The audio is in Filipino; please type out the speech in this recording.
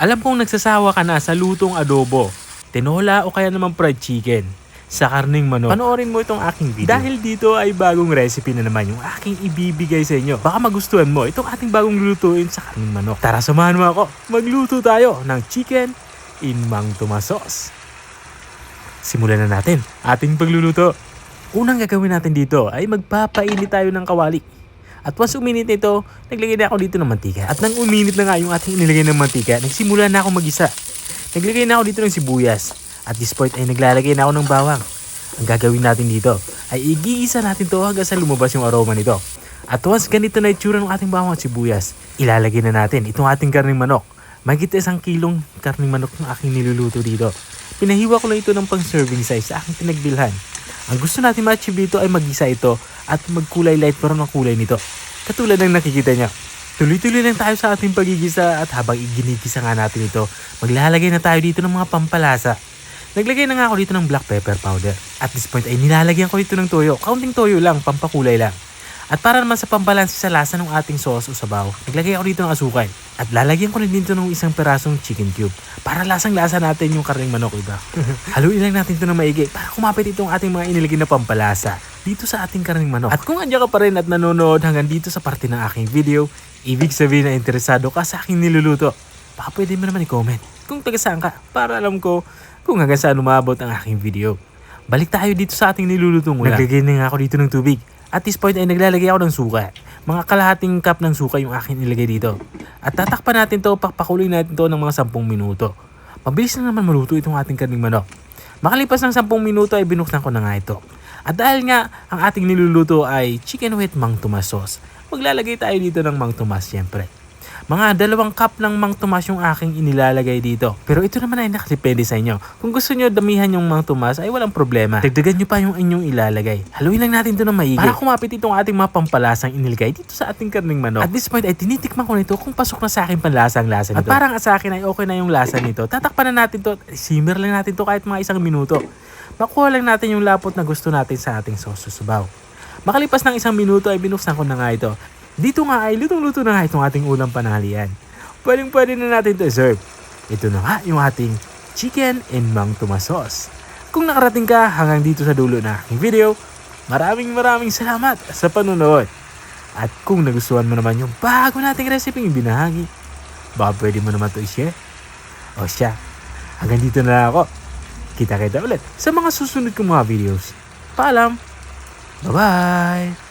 Alam kong nagsasawa ka na sa lutong adobo, tinola o kaya naman fried chicken sa karning manok. Panoorin mo itong aking video. Dahil dito ay bagong recipe na naman yung aking ibibigay sa inyo. Baka magustuhan mo itong ating bagong lulutuin sa karning manok. Tara samahan mo ako. Magluto tayo ng chicken in Mang Tomas sauce. Simulan na natin ating pagluluto. Unang gagawin natin dito ay magpapainit tayo ng kawali. At once uminit ito, naglagay na ako dito ng mantika. At nang uminit na nga yung ating inilagay ng mantika, nagsimula na ako magisa. Naglagay na ako dito ng sibuyas. At this point ay naglalagay na ako ng bawang. Ang gagawin natin dito ay igigisa natin to hanggang sa lumabas yung aroma nito. At once ganito na itsura ng ating bawang at sibuyas, ilalagay na natin itong ating karning manok. Magkita isang kilong karning manok ng aking niluluto dito. Pinahiwa ko lang ito ng pang serving size sa aking pinagbilhan. Ang gusto natin ma-achieve dito ay magisa ito at magkulay light pero ng kulay nito. Katulad ng nakikita niya. Tuloy-tuloy lang tayo sa ating pagigisa at habang iginigisa nga natin ito, maglalagay na tayo dito ng mga pampalasa. Naglagay na nga ako dito ng black pepper powder. At this point ay nilalagyan ko dito ng toyo. Kaunting toyo lang, pampakulay lang. At para naman sa pambalansi sa lasa ng ating sauce o sabaw, naglagay ako dito ng asukal. At lalagyan ko rin dito ng isang perasong chicken cube. Para lasang lasa natin yung karning manok, iba. Haluin lang natin ito ng maigi para kumapit itong ating mga inilagay na pampalasa dito sa ating karning manok. At kung andyan ka pa rin at nanonood hanggang dito sa parte ng aking video, ibig sabihin na interesado ka sa aking niluluto. Baka pwede mo naman i-comment kung taga saan ka para alam ko kung hanggang saan umabot ang aking video. Balik tayo dito sa ating nilulutong ulam. Naglagay na nga ako dito ng tubig. At this point ay naglalagay ako ng suka. Mga kalahating cup ng suka yung akin nilagay dito. At tatakpan natin to, pakpakuloy natin to ng mga 10 minuto. Mabilis na naman maluto itong ating karning manok. Makalipas ng 10 minuto ay binuksan ko na nga ito. At dahil nga ang ating niluluto ay chicken with Mang Tomas sauce, maglalagay tayo dito ng Mang Tomas syempre. Mga dalawang cup ng Mang Tomas yung aking inilalagay dito. Pero ito naman ay nakadepende sa inyo. Kung gusto nyo damihan yung Mang Tomas ay walang problema. Dagdagan nyo pa yung inyong ilalagay. Haluin lang natin ito ng maigi. Para kumapit itong ating mga pampalasang inilagay dito sa ating karning manok. At this point ay tinitikman ko nito kung pasok na sa akin panlasang lasa nito. At parang sa akin ay okay na yung lasa nito. Tatakpan na natin to. Simmer lang natin to kahit mga isang minuto. Makuha lang natin yung lapot na gusto natin sa ating sauce susubaw. Makalipas ng isang minuto ay binuksan ko na nga ito. Dito nga ay lutong-luto na nga itong ating ulam panahalian. Pwedeng pwede na natin to serve. Ito na nga yung ating chicken and mang tomas sauce. Kung nakarating ka hanggang dito sa dulo na aking video, maraming maraming salamat sa panunood. At kung nagustuhan mo naman yung bago nating recipe binahagi, baka pwede mo naman to i-share. O siya, hanggang dito na lang ako. Kita-kita ulit sa mga susunod kong mga videos. Paalam! Bye-bye!